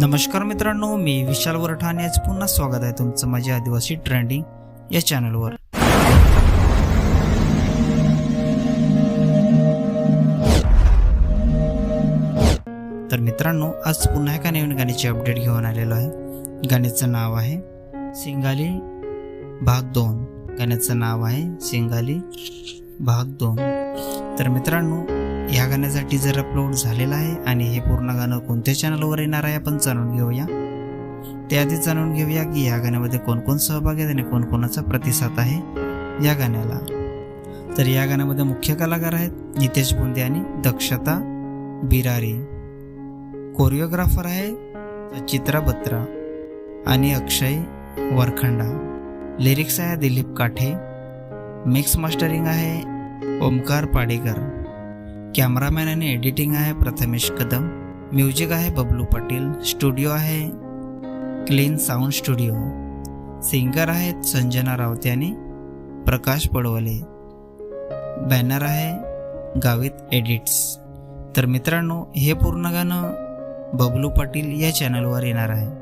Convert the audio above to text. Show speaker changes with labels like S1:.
S1: नमस्कार मित्रांनो मी विशाल वरठाणे आज पुन्हा स्वागत आहे तुमचं माझ्या आदिवासी ट्रेंडिंग या चॅनलवर. तर मित्रांनो आज पुन्हा एका नवीन गाण्याची अपडेट घेऊन आलेलो आहे. गाण्याचं नाव आहे सिंगाली भाग दोन. गाण्याचं नाव आहे सिंगाली भाग दोन. तर मित्रांनो या गाण्यासाठी जर अपलोड झालेला आहे आणि हे पूर्ण गाणं कोणत्या चॅनलवर येणार आहे आपण जाणून घेऊया. त्याआधी जाणून घेऊया की या गाण्यामध्ये कोणकोण सहभाग सहभागी आहेत आणि कोणकोणाचा प्रतिसाद आहे या गाण्याला. तर या गाण्यामध्ये मुख्य कलाकार आहेत नितेश बोंदे आणि दक्षता बिरारी. कोरिओग्राफर आहे चित्रा बत्रा आणि अक्षय वरखंडा. लिरिक्स आहे दिलीप काठे. मिक्स मास्टरिंग आहे ओमकार पाडेकर. कॅमेरामॅन आणि एडिटिंग आहे प्रथमेश कदम. म्युझिक आहे बबलू पाटील. स्टुडिओ आहे क्लीन साऊंड स्टुडिओ. सिंगर आहेत संजना रावते आणि प्रकाश पडवले. बॅनर आहे गावित एडिट्स. तर मित्रांनो हे पूर्ण गाणं बबलू पाटील या चॅनलवर येणार आहे.